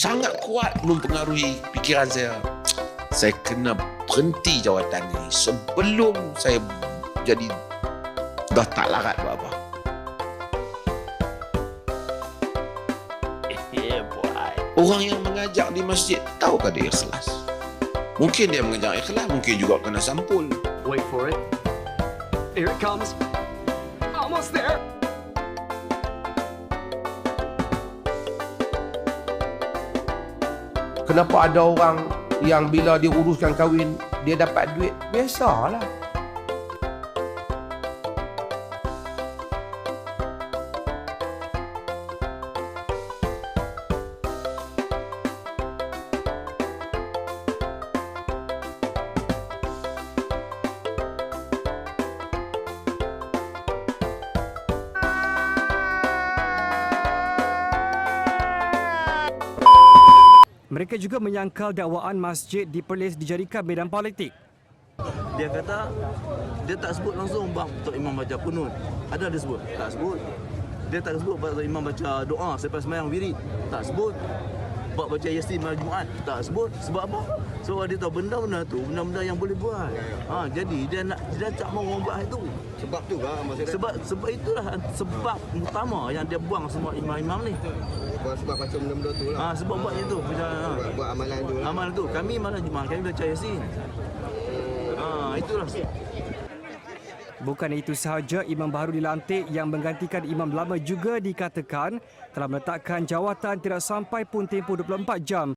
sangat kuat mempengaruhi fikiran saya. Saya kena berhenti jawatan ini sebelum saya jadi dah tak larat apa-apa. Yeah, boy. Orang yang mengajak di masjid tahukah dia ikhlas? Mungkin dia mengajak ikhlas, mungkin juga kena sampul. Wait for it. Here it comes. Almost there. Kenapa ada orang yang bila dia uruskan kahwin dia dapat duit? Biasalah. Mereka juga menyangkal dakwaan masjid di Perlis dijadikan medan politik. Dia kata dia tak sebut langsung bang Tok Imam baca kunut. Ada dia sebut? Tak sebut. Dia tak sebut Tok Imam baca doa selepas sembahyang wirid. Tak sebut. Bab baca Yasin malam Jumaat. Tak sebut. Sebab apa? Sebab dia tahu benda-benda tu benda-benda yang boleh buat. Ha, jadi dia nak dia tak mau orang buat itu. Sebab tu kan maksud dia Sebab sebab itulah sebab utama yang dia buang semua imam-imam ni. buat sebab macam benda-benda tu lah. Ha, sebab buat itu. Ha. Buat, buat amalan tu. lah. Amal tu kami malam Jumaat kami baca Yasin. Ha, itulah. Bukan itu sahaja, imam baru dilantik yang menggantikan imam lama juga dikatakan telah meletakkan jawatan tidak sampai pun tempoh 24 jam